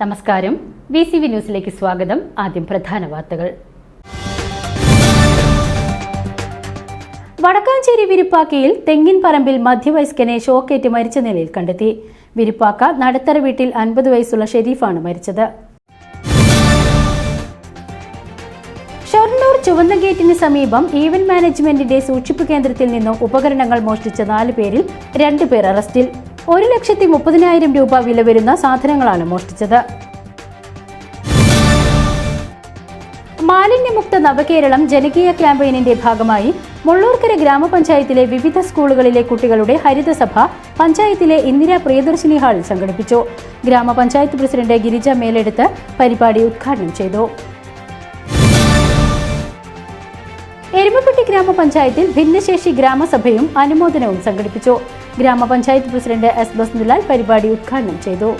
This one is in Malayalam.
നമസ്കാരം. വി സി വി ന്യൂസിലേക്ക് സ്വാഗതം. ആദ്യം പ്രധാന വാർത്തകൾ. വടക്കാഞ്ചേരി വിരിപ്പാക്കയിൽ തെങ്ങിൻ പറമ്പിൽ മധ്യവയസ്കനെ ഷോക്കേറ്റ് മരിച്ച നിലയിൽ കണ്ടെത്തി. വിരിപ്പാക്ക നടത്തറ വീട്ടിൽ അൻപത് വയസ്സുള്ള ഷെരീഫാണ് മരിച്ചത്. ഷൊർണൂർ ചുവന്ന ഗേറ്റിന് സമീപം ഈവന്റ് മാനേജ്മെന്റിന്റെ സൂക്ഷിപ്പ് കേന്ദ്രത്തിൽ നിന്നും ഉപകരണങ്ങൾ മോഷ്ടിച്ച നാല് പേരിൽ രണ്ടുപേർ അറസ്റ്റിൽ. ഒരു ലക്ഷത്തി മുപ്പതിനായിരം രൂപ വില വരുന്ന സാധനങ്ങളാണ് മോഷ്ടിച്ചത്. മാലിന്യമുക്ത നവകേരളം ജനകീയ ക്യാമ്പയിനിന്റെ ഭാഗമായി മുള്ളൂർക്കര ഗ്രാമപഞ്ചായത്തിലെ വിവിധ സ്കൂളുകളിലെ കുട്ടികളുടെ ഹരിതസഭ പഞ്ചായത്തിലെ ഇന്ദിരാ പ്രിയദർശിനി ഹാളിൽ സംഘടിപ്പിച്ചു. ഗ്രാമപഞ്ചായത്ത് പ്രസിഡന്റ് ഗിരിജ മേലെടുത്ത് പരിപാടി ഉദ്ഘാടനം ചെയ്തു. എരുമപ്പെട്ടി ഗ്രാമപഞ്ചായത്തിൽ ഭിന്നശേഷി ഗ്രാമസഭയും അനുമോദനവും സംഘടിപ്പിച്ചു. ഗ്രാമപഞ്ചായത്ത് പ്രസിഡന്റ് എസ് ബസ്നുലാൽ പരിപാടി ഉദ്ഘാടനം ചെയ്തു.